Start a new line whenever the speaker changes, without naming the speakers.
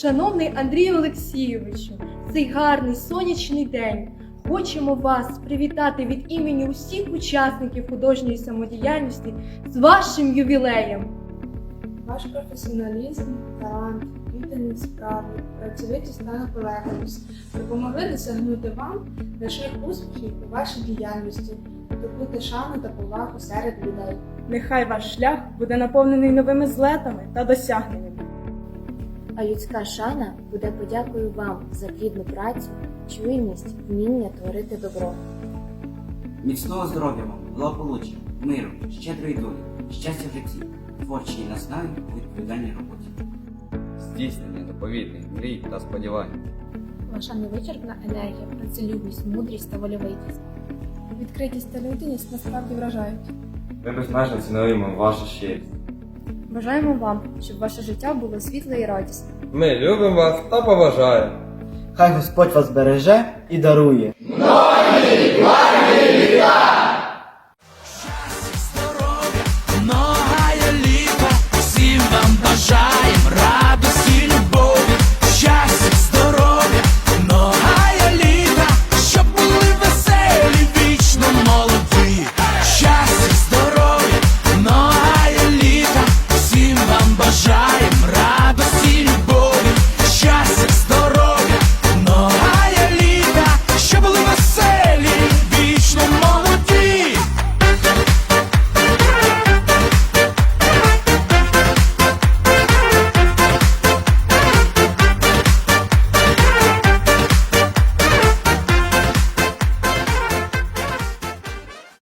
Шановний Андрію Олексійовичу, цей гарний сонячний день хочемо вас привітати від імені усіх учасників художньої самодіяльності з вашим ювілеєм.
Ваш професіоналізм, талант, відданість справі, працьовитість та наполегливість допомогли досягнути вам значних успіхів у вашій діяльності, добути шану та повагу серед людей.
Нехай ваш шлях буде наповнений новими злетами та досягненнями.
А людська шана буде подякою вам за плідну працю, чуйність, вміння творити добро.
Міцного здоров'я вам, благополуччя, миру, щедрої долі, щастя в житті, творчій наснаві у відповідальній роботі.
здійснення заповітних мрій та сподівань.
Ваша невичерпна енергія, працелюбність, мудрість та вольовитість. Відкритість та людяність насправді вражають.
Ми безмежно цінуємо вашу щирість.
Бажаємо вам, щоб ваше життя було світле і радісне.
Ми любимо вас та поважаємо.
Хай Господь вас береже і дарує.
Новий